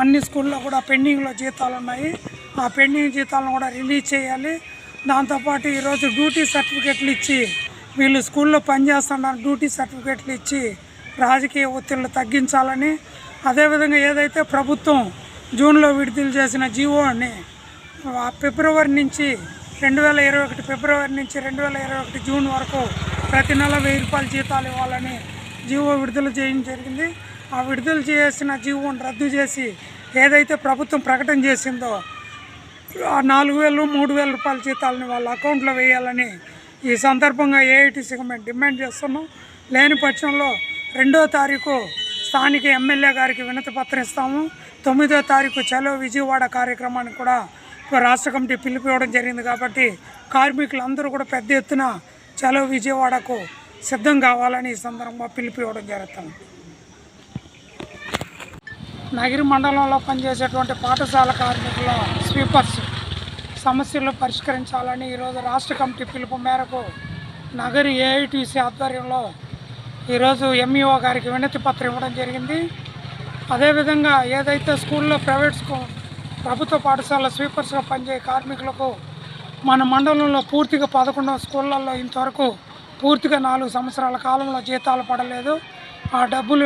అన్ని స్కూల్లో కూడా పెండింగ్లో జీతాలు ఉన్నాయి. ఆ పెండింగ్ జీతాలను కూడా రిలీజ్ చేయాలి. దాంతోపాటు ఈరోజు డ్యూటీ సర్టిఫికెట్లు ఇచ్చి వీళ్ళు స్కూల్లో పనిచేస్తున్నారు డ్యూటీ సర్టిఫికెట్లు ఇచ్చి రాజకీయ ఒత్తిళ్ళు తగ్గించాలని అదేవిధంగా ఏదైతే ప్రభుత్వం జూన్లో విడుదల చేసిన జీవోని ఆ ఫిబ్రవరి నుంచి రెండు వేల ఇరవై ఒకటి ఫిబ్రవరి నుంచి రెండు వేల ఇరవై ఒకటి జూన్ వరకు ప్రతి నెల వెయ్యి రూపాయల జీతాలు ఇవ్వాలని జీవో విడుదల చేయడం జరిగింది. ఆ విడుదల చేసిన జీవోని రద్దు చేసి ఏదైతే ప్రభుత్వం ప్రకటన చేసిందో ఆ నాలుగు వేలు మూడు వేల రూపాయల జీతాలని వాళ్ళ అకౌంట్లో వేయాలని ఈ సందర్భంగా ఏఐటీసీకి మేము డిమాండ్ చేస్తున్నాం. లేని పక్షంలో రెండో తారీఖు స్థానిక ఎమ్మెల్యే గారికి వినతి పత్రం ఇస్తాము. తొమ్మిదో తారీఖు చలో విజయవాడ కార్యక్రమానికి కూడా రాష్ట్ర కమిటీ పిలుపు ఇవ్వడం జరిగింది కాబట్టి కార్మికులందరూ కూడా పెద్ద ఎత్తున చలో విజయవాడకు సిద్ధం కావాలని ఈ సందర్భంగా పిలుపు ఇవ్వడం జరుగుతుంది. నగిరి మండలంలో పనిచేసేటువంటి పాఠశాల కార్మికుల స్వీపర్స్ సమస్యలు పరిష్కరించాలని ఈరోజు రాష్ట్ర కమిటీ పిలుపు మేరకు నగరి ఏఐటీసీ ఆధ్వర్యంలో ఈరోజు ఎంఈఓ గారికి వినతి పత్రం ఇవ్వడం జరిగింది. అదేవిధంగా ఏదైతే స్కూల్లో ప్రైవేట్ స్కూల్ ప్రభుత్వ పాఠశాల స్వీపర్స్గా పనిచేయ కార్మికులకు మన మండలంలో పూర్తిగా పదకొండవ స్కూళ్ళల్లో ఇంతవరకు పూర్తిగా నాలుగు సంవత్సరాల కాలంలో జీతాలు పడలేదు. ఆ డబ్బులు